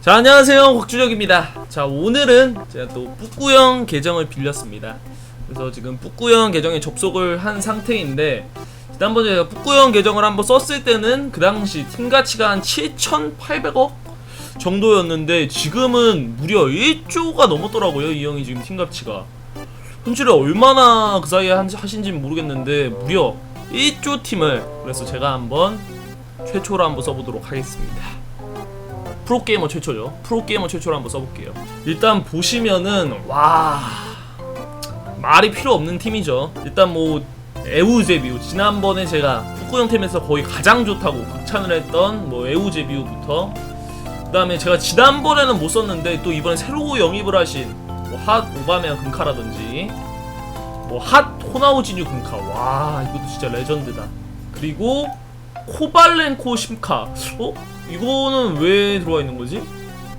자 안녕하세요. 곽준혁입니다. 자 오늘은 제가 또 뿌꾸형 계정을 빌렸습니다. 그래서 지금 뿌꾸형 계정에 접속을 한 상태인데 지난번에 제가 뿌꾸형 계정을 한번 썼을 때는 그 당시 팀 가치가 한 7,800억 정도였는데 지금은 무려 1조가 넘었더라고요 이 형이 지금 팀 가치가. 현실에 얼마나 그 사이에 한- 하신지는 모르겠는데 무려 1조 팀을. 그래서 제가 한번 최초로 한번 써보도록 하겠습니다 프로게이머 최초죠. 프로게이머 최초로 한번 써볼게요. 일단 보시면은 와 말이 필요 없는 팀이죠. 일단 뭐 에우제비우 지난번에 제가 북구형 팀에서 거의 가장 좋다고 극찬을 했던 뭐 에우제비우부터 그다음에 제가 지난번에는 못 썼는데 또 이번에 새로 영입을 하신 뭐핫 오바메양 금카라든지 뭐 핫 호나우지뉴 금카 와 이것도 진짜 레전드다. 그리고 코발렌코 심카 어? 이거는 왜 들어와 있는 거지?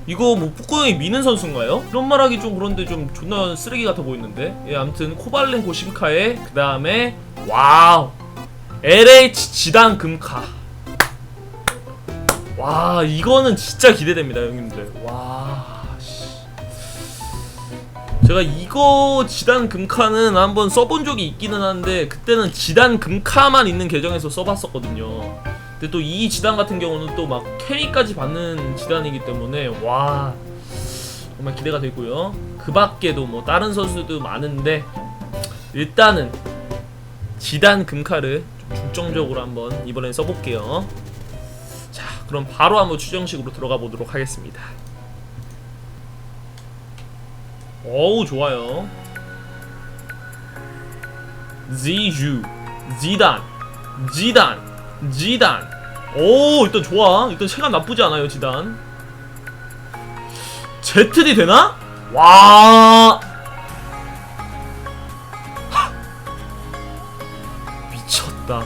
이거 뭐 북구형이 미는 선수인가요? 이런 말하기 좀 그런데 좀 존나 쓰레기 같아 보이는데 예 아무튼 코발렌코 심카에 그 다음에 와우 LH 지단 금카 와 이거는 진짜 기대됩니다 형님들 와 씨. 제가 이거 지단 금카는 한번 써본 적이 있기는 한데 그때는 지단 금카만 있는 계정에서 써봤었거든요 근데 또 이 지단 같은 경우는 또 막 캐리까지 받는 지단이기 때문에 와 정말 기대가 되고요. 그 밖에도 뭐 다른 선수도 많은데 일단은 지단 금카를 좀 중점적으로 한번 이번엔 써볼게요. 자, 그럼 바로 한번 추정식으로 들어가 보도록 하겠습니다. 어우 좋아요. 지주, 지단, 지단, 지단. 오 일단 좋아. 일단 체감 나쁘지 않아요 지단. ZD 되나? 와. 하. 미쳤다.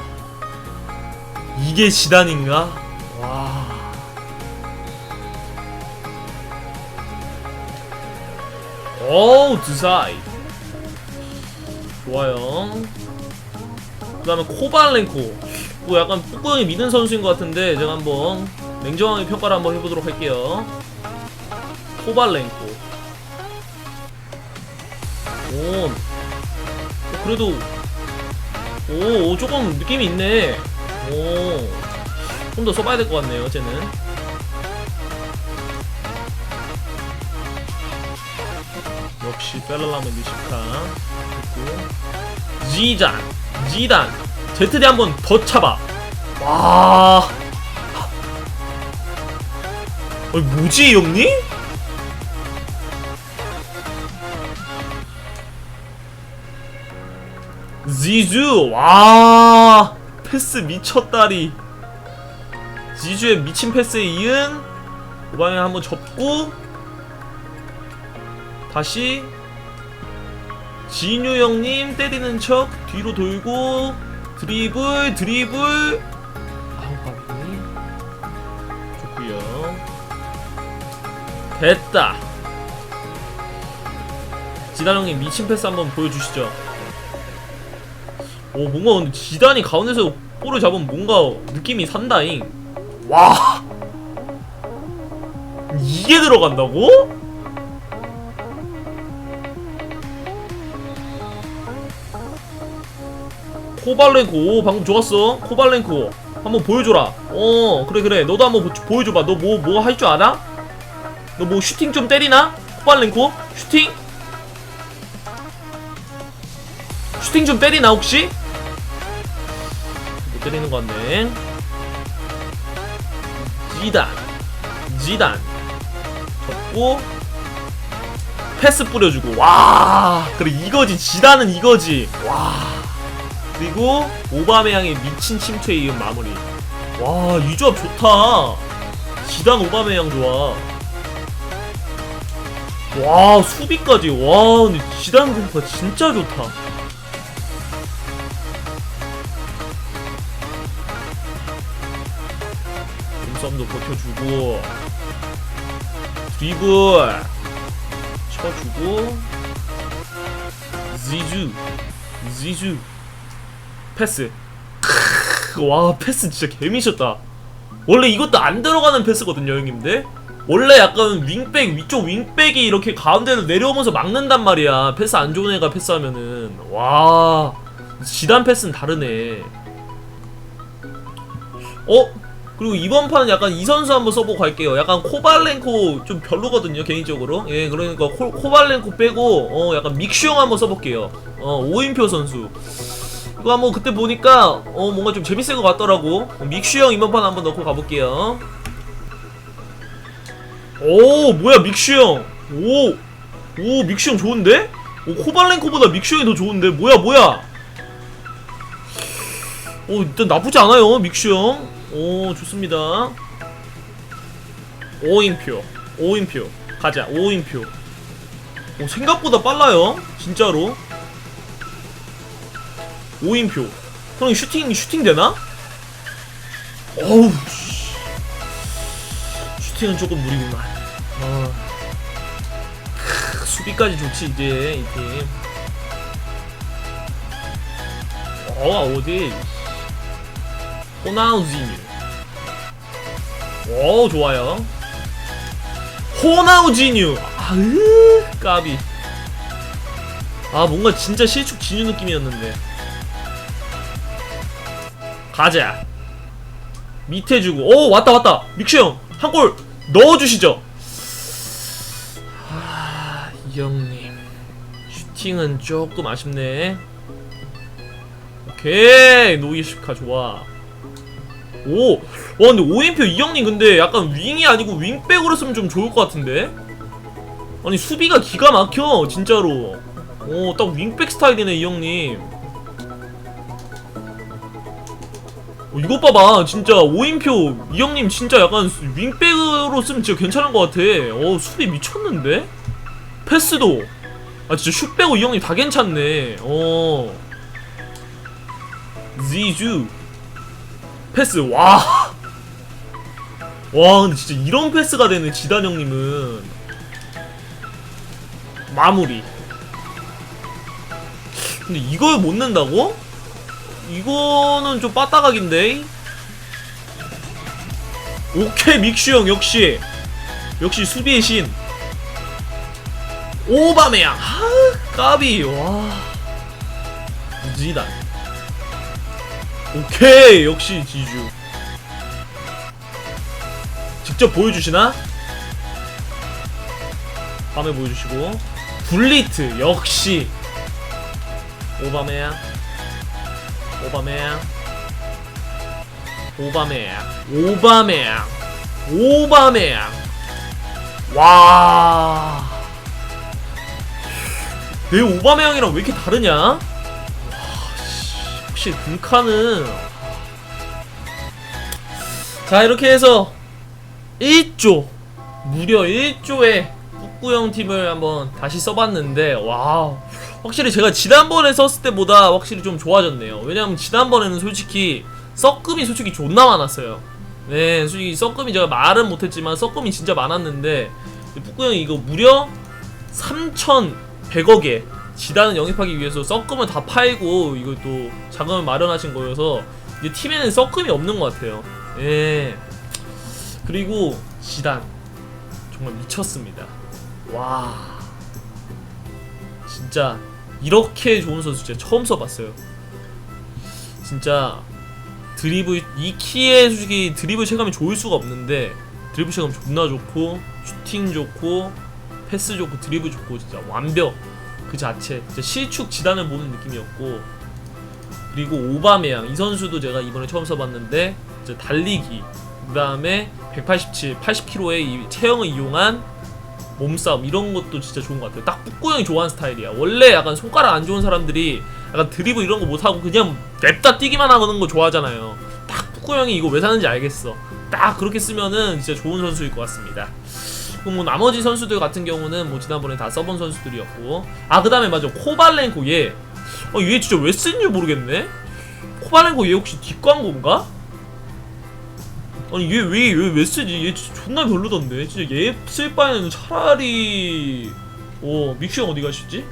이게 지단인가? 어우 두사이. 좋아요. 그 다음에 코발렌코. 뭐 약간 뿌꾸형이 믿는 선수인 것 같은데 제가 한번 냉정하게 평가를 한번 해보도록 할게요. 코발렌코. 오. 어, 그래도 오, 오, 조금 느낌이 있네. 오 좀 더 써봐야 될 것 같네요 쟤는 역시 펠랄라면 미식카 됐고 지단 지단. ZD 한번 더 차봐. 와. 어이 뭐지 이 형님? 지주 와. 패스 미쳤다리. 지주의 미친 패스에 이은 오방에 한번 접고 다시 진유 형님 때리는 척 뒤로 돌고 드리블 드리블. 바비 좋구요. 됐다. 지단 형님 미친 패스 한번 보여주시죠. 오 뭔가 근데 지단이 가운데서 볼을 잡으면 뭔가 느낌이 산다잉. 와. 이게 들어간다고? 코발렌코. 오 방금 좋았어. 코발렌코. 한번 보여줘라. 어 그래 그래. 너도 한번 보, 보여줘봐. 너 뭐 뭐 할 줄 알아? 너 뭐 슈팅 좀 때리나? 코발렌코? 슈팅? 슈팅 좀 때리나 혹시? 못 때리는 것 같네. 지단. 지단. 접고 패스 뿌려주고. 와 그래 이거지. 지단은 이거지. 와 그리고 오바메양의 미친 침투에 이은 마무리. 와, 이 조합 좋다. 지단 오바메양 좋아. 와, 수비까지. 와, 근데 지단 공파 진짜 좋다. 몸싸움도 버텨주고 드리블 쳐주고 지주 지주 패스. 크으, 와 패스 진짜 개미쳤다. 원래 이것도 안 들어가는 패스거든요, 형님들. 원래 약간 윙백 위쪽 윙백이 이렇게 가운데로 내려오면서 막는단 말이야 패스 안 좋은 애가 패스하면은 와 지단 패스는 다르네 어? 그리고 이번 판은 약간 이 선수 한번 써보고 갈게요 약간 코발렌코 좀 별로거든요 개인적으로 예 그러니까 코, 코발렌코 빼고 어 약간 믹슈형 한번 써볼게요 어 오인표 선수 이거 한번 그때 보니까 어 뭔가 좀 재밌을 것 같더라고 믹슈형 이번 판 한번 넣고 가볼게요 오 뭐야 믹슈 형. 오. 오 믹슈 형 좋은데? 오 코발렌코보다 믹슈 형이 더 좋은데? 뭐야 뭐야? 오 일단 나쁘지 않아요 믹슈 형. 오 좋습니다. 오인표. 오인표. 가자 오인표. 오 생각보다 빨라요. 진짜로. 오인표. 형 슈팅 슈팅 되나? 어우 씨. 슈팅은 조금 무리구만. 어. 크, 수비까지 좋지 이제 이 팀. 어 어디? 호나우지뉴. 오 좋아요. 호나우지뉴. 아으 까비. 아 뭔가 진짜 실축 진유 느낌이었는데. 가자. 밑에 주고. 오 왔다 왔다. 믹슈 형한 골 넣어주시죠. 아 이 형님. 슈팅은 조금 아쉽네. 오케이. 노이슈카 좋아. 오 와 근데 오인표 이 형님 근데 약간 윙이 아니고 윙백으로 쓰면 좀 좋을 것 같은데? 아니 수비가 기가 막혀 진짜로. 오 딱 윙백 스타일이네 이 형님 어, 이것 봐봐. 진짜 오인표 이 형님 진짜 약간 수- 윙백으로 쓰면 진짜 괜찮은 것 같아. 어 수비 미쳤는데? 패스도. 아 진짜 슛 빼고 이 형님 다 괜찮네. 어. 지주. 패스. 와. 와 근데 진짜 이런 패스가 되네 지단 형님은. 마무리. 근데 이걸 못 넣는다고? 이거는 좀 빠따각인데? 오케이 믹슈 형 역시. 역시 수비의 신. 오바메양. 하 까비. 와. 지단 오케이 역시 지주. 직접 보여주시나? 밤에 보여주시고. 블리트 역시. 오바메양 오바메양 오바메양 오바메양 오바메양 와. 내 오바메양이랑 왜 이렇게 다르냐? 혹시 금카는. 자 이렇게 해서 1조 무려 1조의 북구형 팀을 한번 다시 써봤는데 와 확실히 제가 지난번에 썼을 때보다 확실히 좀 좋아졌네요. 왜냐면 지난번에는 솔직히 썩금이 솔직히 존나 많았어요. 네, 솔직히 썩금이 제가 말은 못했지만 썩금이 진짜 많았는데 북구형이 이거 무려 3,100억에 지단을 영입하기 위해서 썩금을 다 팔고 이걸 또 자금을 마련하신 거여서 이제 팀에는 썩금이 없는 것 같아요. 예. 그리고 지단 정말 미쳤습니다. 와. 진짜 이렇게 좋은 선수 진짜 처음 써봤어요. 진짜 드리블 이 키에 솔직히 드리블 체감이 좋을 수가 없는데 드리블 체감 존나 좋고 슈팅 좋고 패스 좋고 드리블 좋고 진짜 완벽 그 자체. 진짜 실축 지단을 보는 느낌이었고. 그리고 오바메양 이 선수도 제가 이번에 처음 써봤는데 달리기. 그 다음에 187, 80kg의 이 체형을 이용한 몸싸움 이런 것도 진짜 좋은 것 같아요. 딱 북구 형이 좋아하는 스타일이야. 원래 약간 손가락 안 좋은 사람들이 약간 드리블 이런 거 못 하고 그냥 냅다 뛰기만 하는 거 좋아하잖아요. 딱 북구 형이 이거 왜 사는지 알겠어. 딱 그렇게 쓰면은 진짜 좋은 선수일 것 같습니다. 그럼 뭐 나머지 선수들 같은 경우는 뭐 지난번에 다 써본 선수들이었고 아 그 다음에 맞아 코발렌코 얘. 어, 얘 진짜 왜 쓰는지 모르겠네. 코발렌코 얘 혹시 뒷광고인가? 아니 얘 왜 왜 왜 쓰지? 얘 진짜 존나 별로던데. 진짜 얘 쓸 바에는 차라리 어 믹슈 형 어디 가셨지?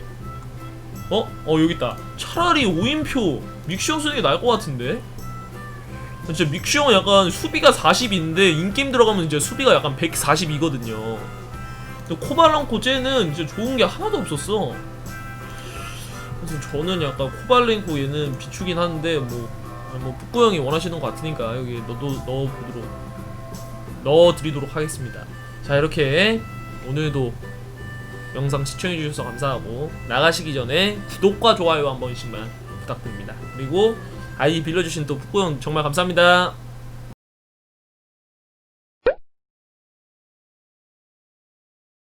어? 어 여기 있다. 차라리 오인표 믹슈 형 쓰는 게 나을 것 같은데. 진짜 믹슈 형은 약간 수비가 40인데 인게임 들어가면 이제 수비가 약간 142거든요. 근데 코발랑코 쟤는 이제 좋은 게 하나도 없었어. 그래서 저는 약간 코발랭코 얘는 비추긴 하는데 뭐, 뭐 북구 형이 원하시는 것 같으니까 여기 너도 넣어보도록 넣어드리도록 하겠습니다. 자 이렇게 오늘도 영상 시청해주셔서 감사하고 나가시기 전에 구독과 좋아요 한 번씩만 부탁드립니다. 그리고 아이 빌려주신 또 북구 형 정말 감사합니다.